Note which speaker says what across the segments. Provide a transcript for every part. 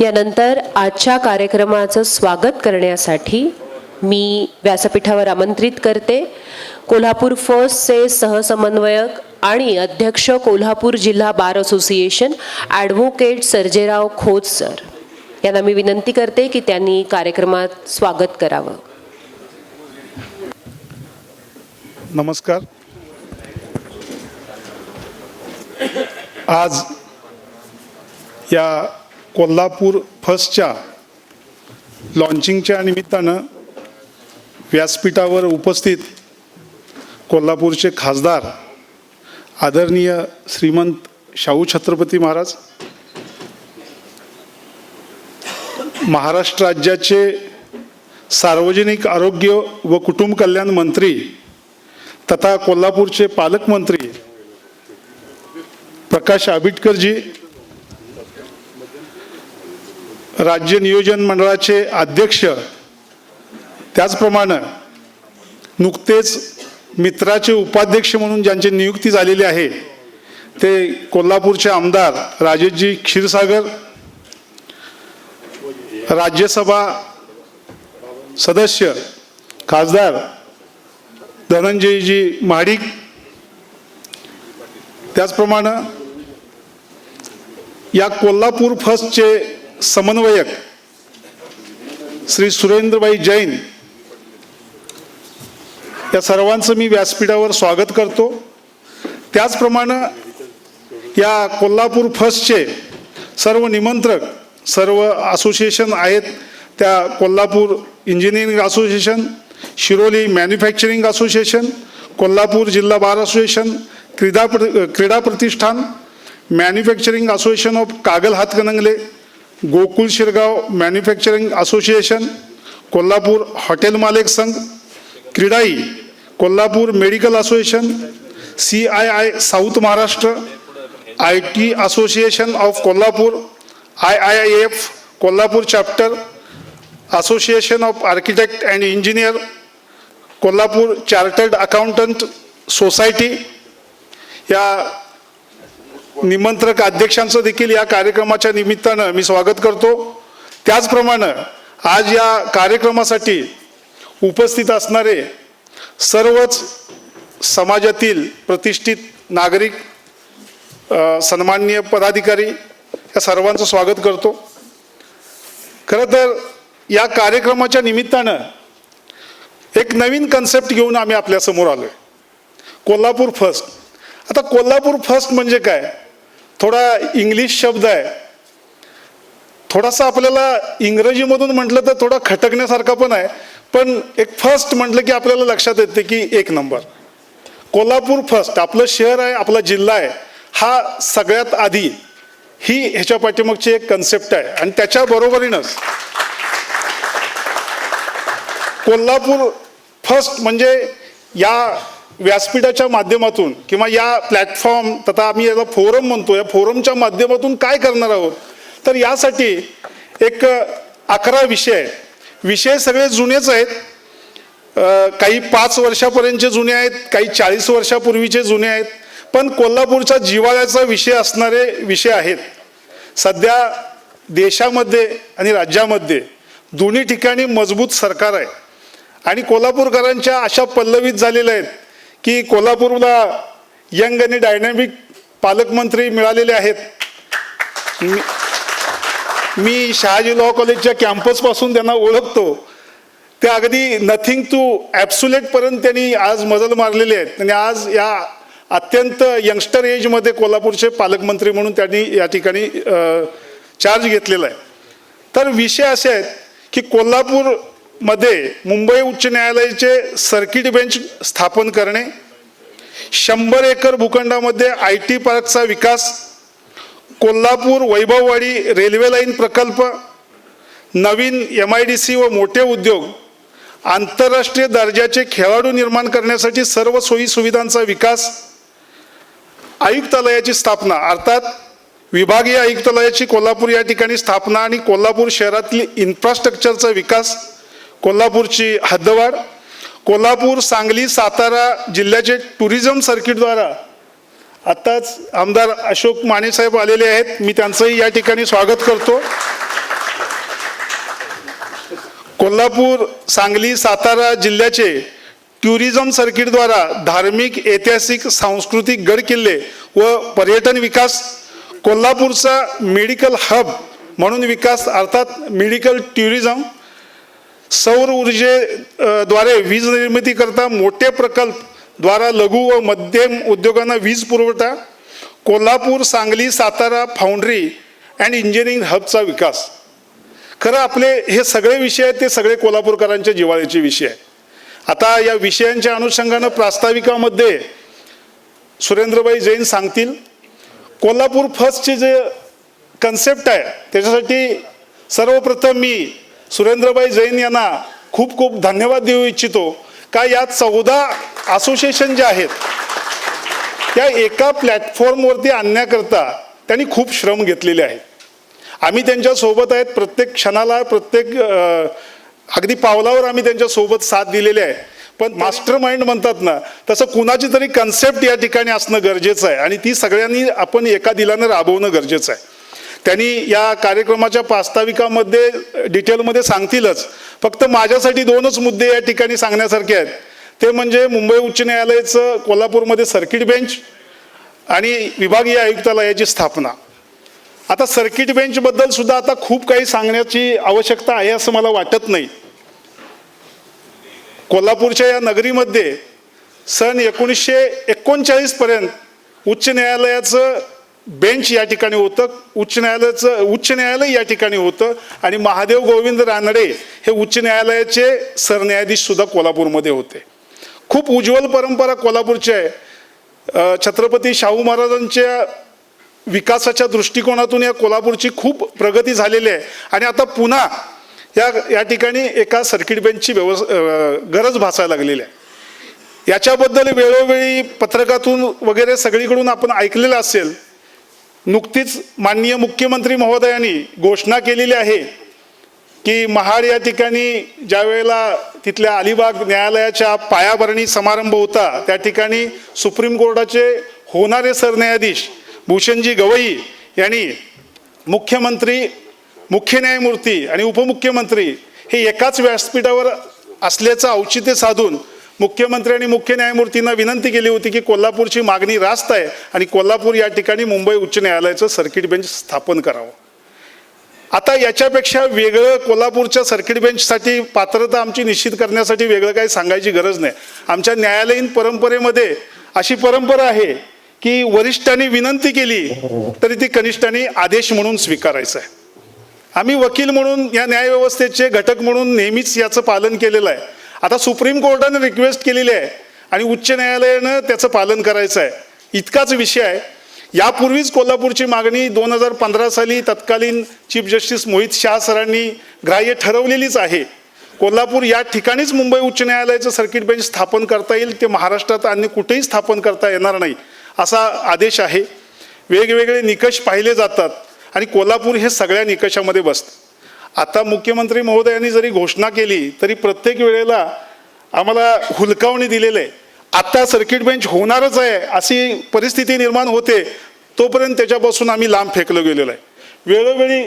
Speaker 1: यानंतर आजच्या कार्यक्रमाचं स्वागत करण्यासाठी मी व्यासपीठावर आमंत्रित करते. कोल्हापूर फर्स्टचे सहसमन्वयक आणि अध्यक्ष कोल्हापूर जिल्हा bar association advocate Sarjerao Khot sir. यांना मी विनंती करते की त्यांनी कार्यक्रमात स्वागत करावं.
Speaker 2: नमस्कार. आज या कोल्हापूर फर्स्टच्या लॉन्चिंगच्या निमित्तानं व्यासपीठावर उपस्थित कोल्हापूरचे खासदार आदरणीय श्रीमंत शाहू छत्रपती महाराज महाराष्ट्र राज्याचे सार्वजनिक आरोग्य व कुटुंब कल्याण मंत्री तथा कोल्हापूरचे पालकमंत्री प्रकाश आंबेडकरजी राज्य नियोजन मंडळाचे अध्यक्ष त्याचप्रमाणे नुकतेच मित्राचे उपाध्यक्ष म्हणून ज्यांची नियुक्ती झालेली आहे ते कोल्हापूरचे आमदार राजेशजी क्षीरसागर राज्यसभा सदस्य खासदार धनंजयजी महाडिक त्याचप्रमाणे या कोल्हापूर फर्स्टचे समन्वयक श्री सुरेंद्रबाई जैन या सर्वांचं मी व्यासपीठावर स्वागत करतो. त्याचप्रमाणे या कोल्हापूर फर्स्टचे सर्व निमंत्रक सर्व असोसिएशन आहेत त्या Kolhapur engineering association Shiroli manufacturing association Kolhapur जिल्हा बार असोसिएशन क्रीडा प्र क्रीडा प्रतिष्ठान manufacturing association of Kagal Hatkanangale Gokul Shirgaon manufacturing association Kolhapur hotel मालक संघ CREDAI Kolhapur medical association C I I south Maharashtra I T association of Kolhapur I I I F Kolhapur chapter association of architect and engineer Kolhapur chartered accountant society या निमंत्रक अध्यक्षांचं देखील या कार्यक्रमाच्या निमित्तानं मी स्वागत करतो. त्याचप्रमाणे आज या कार्यक्रमासाठी उपस्थित असणारे सर्वच समाजातील प्रतिष्ठित नागरिक सन्माननीय पदाधिकारी या सर्वांचं स्वागत करतो. खरं तर या कार्यक्रमाच्या निमित्तानं एक नवीन कन्सेप्ट घेऊन आम्ही आपल्यासमोर आलो आहे कोल्हापूर फर्स्ट. आता कोल्हापूर फर्स्ट म्हणजे काय? थोडा इंग्लिश शब्द आहे. थोडासा आपल्याला इंग्रजीमधून म्हटलं तर थोडा खटकण्यासारखा पण आहे. पण एक फर्स्ट म्हटलं की आपल्याला लक्षात येते की एक नंबर कोल्हापूर फर्स्ट आपलं शहर आहे आपला जिल्हा आहे. हा सगळ्यात आधी ही ह्याच्या पाठीमागची एक कन्सेप्ट आहे. आणि त्याच्या बरोबरीनंच कोल्हापूर फर्स्ट म्हणजे या व्यासपीठाच्या माध्यमातून किंवा या प्लॅटफॉर्म तथा आम्ही याला फोरम म्हणतो या फोरमच्या माध्यमातून काय करणार आहोत? तर यासाठी एक अकरा विषय विषय सगळे जुनेच आहेत. काही पाच वर्षापर्यंतचे जुने आहेत काही चाळीस वर्षापूर्वीचे जुने आहेत. पण कोल्हापूरच्या जिव्हाळ्याचा विषय असणारे विषय आहेत. सध्या देशामध्ये आणि राज्यामध्ये दोन्ही ठिकाणी मजबूत सरकार आहे. आणि कोल्हापूरकरांच्या अशा पल्लवीत झालेल्या आहेत. की कोल्हापूरला यंग आणि डायनॅमिक पालकमंत्री मिळालेले आहेत. मी- मी शहाजी लॉ कॉलेजच्या कॅम्पसपासून त्यांना ओळखतो. ते अगदी नथिंग टू ॲब्सुलेटपर्यंत त्यांनी आज मजल मारलेले आहेत. आणि आज या अत्यंत यंगस्टर एजमध्ये कोल्हापूरचे पालकमंत्री म्हणून त्यांनी या ठिकाणी चार्ज घेतलेला आहे. तर विषय असे आहेत की कोल्हापूर मध्ये मुंबई उच्च न्यायालयाचे सर्किट बेंच स्थापन करणे शंभर एकर भूखंडामध्ये आय टी पार्कचा विकास कोल्हापूर वैभववाडी रेल्वे लाईन प्रकल्प नवीन एम आय डी सी व मोठे उद्योग आंतरराष्ट्रीय दर्जाचे खेळाडू निर्माण करण्यासाठी सर्व सोयी सुविधांचा विकास आयुक्तालयाची स्थापना अर्थात विभागीय आयुक्तालयाची कोल्हापूर या ठिकाणी स्थापना आणि कोल्हापूर शहरातील इन्फ्रास्ट्रक्चरचा विकास कोल्हापूरची हद्दवाढ कोल्हापूर सांगली सातारा जिल्ह्याचे टुरिझम सर्किटद्वारा आत्ताच आमदार अशोक माने साहेब आलेले आहेत. मी त्यांचंही या ठिकाणी स्वागत करतो. कोल्हापूर सांगली सातारा जिल्ह्याचे टुरिझम सर्किटद्वारा धार्मिक ऐतिहासिक सांस्कृतिक गड किल्ले व पर्यटन विकास कोल्हापूरचा मेडिकल हब म्हणून विकास अर्थात मेडिकल टुरिझम सौर ऊर्जे द्वारे वीज निर्मितीकरता मोठे प्रकल्प द्वारा लघु व मध्यम उद्योगांना वीज पुरवठा Kolhapur Sangli Satara foundry and engineering हबचा विकास. खरं आपले हे सगळे विषय आहेत ते सगळे कोल्हापूरकरांच्या जिवाळ्याचे विषय आहे आता या विषयांच्या अनुषंगानं प्रास्ताविकामध्ये सुरेंद्रबाई जैन सांगतील कोल्हापूर फर्स्टचे जे कन्सेप्ट आहे त्याच्यासाठी सर्वप्रथम मी सुरेंद्रबाई जैन यांना खूप खूप धन्यवाद देऊ इच्छितो. का या चौदा असोसिएशन जे आहेत त्या एका प्लॅटफॉर्मवरती आणण्याकरता त्यांनी खूप श्रम घेतलेले आहेत. आम्ही त्यांच्यासोबत आहेत प्रत्येक क्षणाला प्रत्येक अगदी पावलावर आम्ही त्यांच्यासोबत साथ दिलेली आहे. पण मास्टर माइंड म्हणतात ना तसं कुणाची तरी कन्सेप्ट या ठिकाणी असणं गरजेचं आहे. आणि ती सगळ्यांनी आपण एका दिलानं राबवणं गरजेचं आहे. त्यांनी या कार्यक्रमाच्या प्रास्ताविकामध्ये डिटेलमध्ये सांगतीलच. फक्त माझ्यासाठी दोनच मुद्दे या ठिकाणी सांगण्यासारखे आहेत. ते म्हणजे मुंबई उच्च न्यायालयाचं कोल्हापूरमध्ये सर्किट बेंच आणि विभागीय आयुक्तालयाची स्थापना. आता सर्किट बेंचबद्दल सुद्धा आता खूप काही सांगण्याची आवश्यकता आहे असं मला वाटत नाही. कोल्हापूरच्या या नगरीमध्ये सन एकोणीसशे एकोणचाळीसपर्यंत उच्च न्यायालयाचं बेंच या ठिकाणी होतं उच्च न्यायालयाचं उच्च न्यायालय या ठिकाणी होतं आणि महादेव गोविंद रानडे हे उच्च न्यायालयाचे सरन्यायाधीश सुद्धा कोल्हापूरमध्ये होते. खूप उज्ज्वल परंपरा कोल्हापूरची आहे. छत्रपती शाहू महाराजांच्या विकासाच्या दृष्टिकोनातून या कोल्हापूरची खूप प्रगती झालेली आहे. आणि आता पुन्हा या या ठिकाणी एका सर्किट बेंचची व्यवस् गरज भासायला लागलेली आहे. याच्याबद्दल वेळोवेळी पत्रकातून वगैरे सगळीकडून आपण ऐकलेलं असेल नुकतीच माननीय मुख्यमंत्री महोदयांनी घोषणा केलेली आहे की महाड या ठिकाणी ज्या वेळेला तिथल्या अलिबाग न्यायालयाच्या पायाभरणी समारंभ होता त्या ठिकाणी सुप्रीम कोर्टाचे होणारे सरन्यायाधीश भूषणजी गवई यांनी मुख्यमंत्री मुख्य न्यायमूर्ती आणि उपमुख्यमंत्री हे एकाच व्यासपीठावर असल्याचं औचित्य साधून मुख्यमंत्री आणि मुख्य न्यायमूर्तींना विनंती केली होती की कोल्हापूरची मागणी रास्त आहे आणि कोल्हापूर या ठिकाणी मुंबई उच्च न्यायालयाचं सर्किट बेंच स्थापन करावं. आता याच्यापेक्षा वेगळं कोल्हापूरच्या सर्किट बेंचसाठी पात्रता आमची निश्चित करण्यासाठी वेगळं काही सांगायची गरज नाही. आमच्या न्यायालयीन परंपरेमध्ये अशी परंपरा आहे की वरिष्ठांनी विनंती केली तरी ती कनिष्ठांनी आदेश म्हणून स्वीकारायचं आहे. आम्ही वकील म्हणून या न्यायव्यवस्थेचे घटक म्हणून नेहमीच याचं पालन केलेलं आहे. आता सुप्रीम कोर्टाने रिक्वेस्ट केलेली आहे आणि उच्च न्यायालयानं त्याचं पालन करायचं आहे. इतकाच विषय आहे. यापूर्वीच कोल्हापूरची मागणी दोन हजार पंधरा साली तत्कालीन चीफ जस्टिस मोहित शाह सरांनी ग्राह्य ठरवलेलीच आहे. कोल्हापूर या ठिकाणीच मुंबई उच्च न्यायालयाचं सर्किट बेंच स्थापन करता येईल ते महाराष्ट्रात अन्य कुठेही स्थापन करता येणार नाही असा आदेश आहे. वेगवेगळे निकष पाहिले जातात आणि कोल्हापूर हे सगळ्या निकषामध्ये बसतं. आता मुख्यमंत्री महोदयांनी जरी घोषणा केली तरी प्रत्येक वेळेला आम्हाला हुलकावणी दिलेलं आहे. आत्ता सर्किट बेंच होणारच आहे अशी परिस्थिती निर्माण होते तोपर्यंत त्याच्यापासून आम्ही लांब फेकलं गेलेलो आहे. वेळोवेळी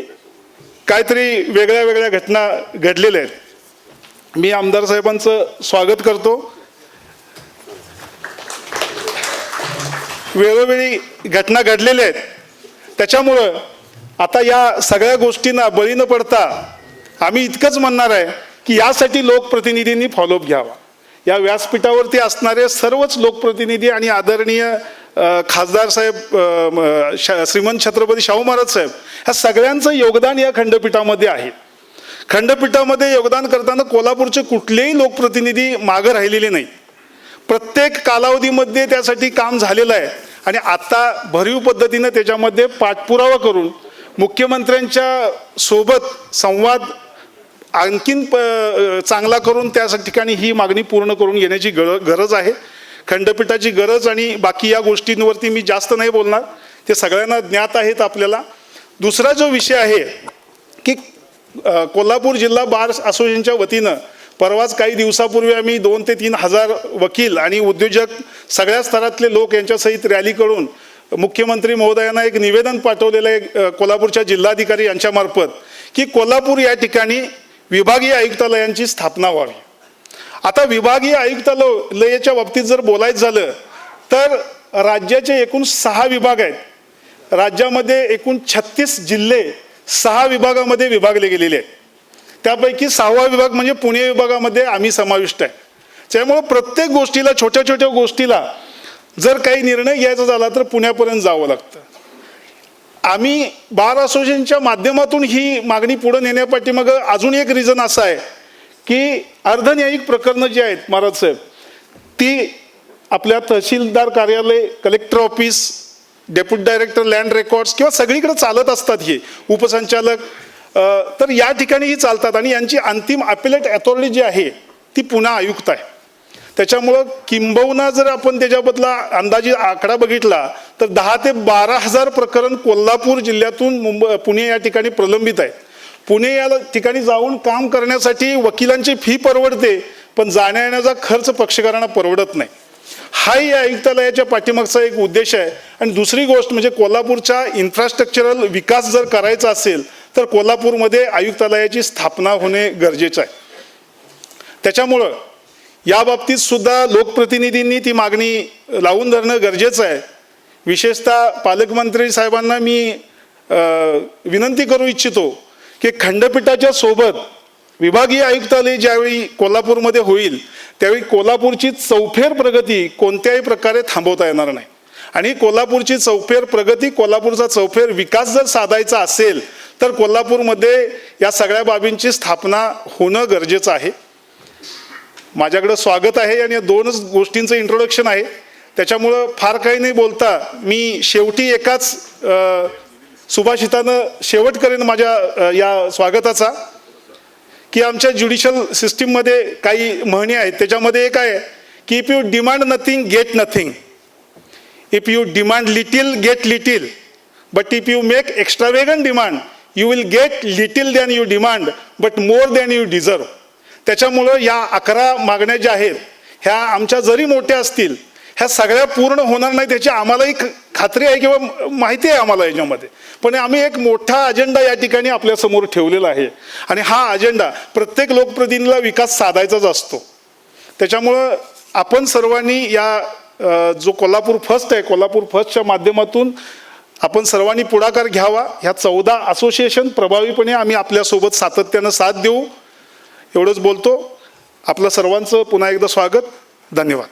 Speaker 2: काहीतरी वेगळ्या वेगळ्या घटना घडलेल्या आहेत. मी आमदार साहेबांचं स्वागत करतो. वेळोवेळी घटना घडलेल्या आहेत. त्याच्यामुळं आता या सगळ्या गोष्टींना बळी न पडता आम्ही इतकंच म्हणणार आहे की यासाठी लोकप्रतिनिधींनी फॉलोअप घ्यावा. या व्यासपीठावरती असणारे सर्वच लोकप्रतिनिधी आणि आदरणीय खासदार साहेब श्रीमंत छत्रपती शाहू महाराज साहेब ह्या सगळ्यांचं योगदान या खंडपीठामध्ये आहे. खंडपीठामध्ये योगदान करताना कोल्हापूरचे कुठलेही लोकप्रतिनिधी मागं राहिलेले नाही प्रत्येक कालावधीमध्ये त्यासाठी काम झालेलं आहे आणि आता भरीव पद्धतीनं त्याच्यामध्ये पाठपुरावा करून मुख्यमंत्र्यांच्या सोबत संवाद आणखीन प चांगला करून त्या ठिकाणी ही मागणी पूर्ण करून घेण्याची गर गरज आहे. खंडपीठाची गरज आणि बाकी या गोष्टींवरती मी जास्त नाही बोलणार. ते सगळ्यांना ज्ञात आहेत आपल्याला. दुसरा जो विषय आहे की कोल्हापूर जिल्हा बार असोसिएशनच्या वतीनं परवाच काही दिवसापूर्वी आम्ही दोन ते तीन हजार वकील आणि उद्योजक सगळ्या स्तरातले लोक यांच्यासहित रॅली करून मुख्यमंत्री महोदयांना एक निवेदन पाठवलेलं आहे कोल्हापूरच्या जिल्हाधिकारी यांच्यामार्फत की कोल्हापूर या ठिकाणी विभागीय आयुक्तालयांची स्थापना व्हावी. आता विभागीय आयुक्तालयाच्या बाबतीत जर बोलायचं झालं तर राज्याचे एकूण सहा विभाग आहेत. राज्यामध्ये एकूण छत्तीस जिल्हे सहा विभागामध्ये विभागले गेलेले आहेत. त्यापैकी सहावा विभाग म्हणजे पुणे विभागामध्ये आम्ही समाविष्ट आहे. त्यामुळं प्रत्येक गोष्टीला छोट्या छोट्या गोष्टीला जर काही निर्णय घ्यायचा झाला तर पुण्यापर्यंत जावं लागतं. आम्ही बार असोसिएशनच्या माध्यमातून ही मागणी पुढे नेण्यापाठीमागं अजून एक रिझन असं आहे की अर्धन्यायिक प्रकरणं जी आहेत महाराज साहेब ती आपल्या तहसीलदार कार्यालय collector office deputy director land records किंवा सगळीकडे चालत असतात हे उपसंचालक तर या ठिकाणी ही चालतात आणि यांची अंतिम अपिलेट अथॉरिटी जी आहे ती पुन्हा आयुक्त आहे. त्याच्यामुळं किंबहुना जर आपण त्याच्याबदला अंदाजे आकडा बघितला तर दहा ते बारा हजार प्रकरण कोल्हापूर जिल्ह्यातून मुंबई पुणे या ठिकाणी प्रलंबित आहेत. पुणे या ठिकाणी जाऊन काम करण्यासाठी वकिलांची फी परवडते पण जाण्या येण्याचा खर्च पक्षकारांना परवडत नाही. हाही या आयुक्तालयाच्या पाठीमागचा एक उद्देश आहे. आणि दुसरी गोष्ट म्हणजे कोल्हापूरचा इन्फ्रास्ट्रक्चरल विकास जर करायचा असेल तर कोल्हापूरमध्ये आयुक्तालयाची स्थापना होणे गरजेचं आहे. त्याच्यामुळं या बाबतीत सुद्धा लोकप्रतिनिधींनी ती मागणी लावून धरणं गरजेचं आहे. विशेषतः पालकमंत्री साहेबांना मी विनंती करू इच्छितो की खंडपीठाच्या सोबत विभागीय आयुक्तालय ज्यावेळी कोल्हापूरमध्ये होईल त्यावेळी कोल्हापूरची चौफेर प्रगती कोणत्याही प्रकारे थांबवता येणार नाही. आणि कोल्हापूरची चौफेर प्रगती कोल्हापूरचा चौफेर विकास जर साधायचा असेल तर कोल्हापूरमध्ये या सगळ्या बाबींची स्थापना होणं गरजेचं आहे. माझ्याकडं स्वागत आहे आणि या दोनच गोष्टींचं इंट्रोडक्शन आहे. त्याच्यामुळं फार काही नाही बोलता. मी शेवटी एकाच सुभाषितानं शेवट करेन माझ्या या स्वागताचा. की आमच्या ज्युडिशियल सिस्टीममध्ये काही म्हणी आहेत. त्याच्यामध्ये एक आहे की if you demand nothing get nothing if you demand little get little but if you make extravagant demand you will get little than you demand but more than you deserve त्याच्यामुळं या अकरा मागण्या ज्या आहेत ह्या आमच्या जरी मोठ्या असतील ह्या सगळ्या पूर्ण होणार नाही त्याची आम्हालाही खात्री आहे किंवा माहिती आहे आम्हाला याच्यामध्ये. पण आम्ही एक मोठा अजेंडा या ठिकाणी आपल्यासमोर ठेवलेला आहे. आणि हा अजेंडा प्रत्येक लोकप्रतिनिधीला विकास साधायचाच असतो. त्याच्यामुळं आपण सर्वांनी या जो कोल्हापूर फर्स्ट आहे कोल्हापूर फर्स्टच्या माध्यमातून आपण सर्वांनी पुढाकार घ्यावा. ह्या चौदा असोसिएशन प्रभावीपणे आम्ही आपल्यासोबत सातत्यानं साथ देऊ. एवढंच बोलतो. आपलं सर्वांचं पुन्हा एकदा स्वागत. धन्यवाद.